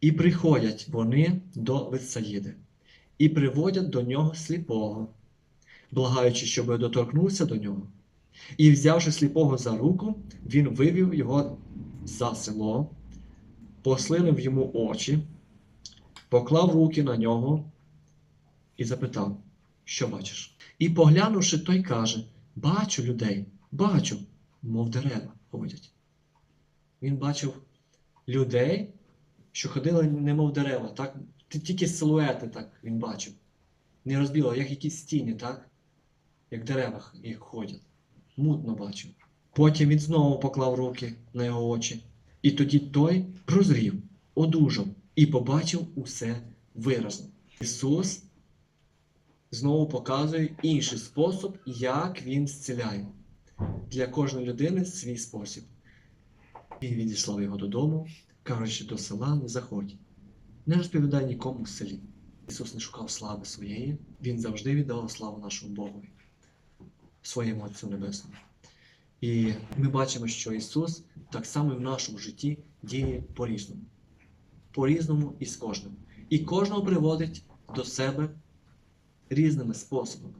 І приходять вони до Витсаїди, і приводять до нього сліпого, благаючи, щоб доторкнувся до нього. І, взявши сліпого за руку, він вивів його за село, послинив йому очі, поклав руки на нього і запитав, що бачиш? І поглянувши, той каже: Бачу людей, бачу, мов дерева ходять. Він бачив людей, що ходили немов дерева, так? Тільки силуети так він бачив. Не розбіло, як якісь стіни, так? Як дерева їх ходять. Мутно бачив. Потім він знову поклав руки на його очі. І тоді той прозрів, одужав і побачив усе виразно. Ісус знову показує інший спосіб, як Він зціляє. Для кожної людини свій спосіб. Він відіслав його додому, кажучи, до села не заходь. Не розповідай нікому в селі. Ісус не шукав слави своєї, Він завжди віддавав славу нашому Богові, своєму Отцю Небесному. І ми бачимо, що Ісус так само і в нашому житті діє по-різному. По-різному і з кожним. І кожного приводить до себе різними способами.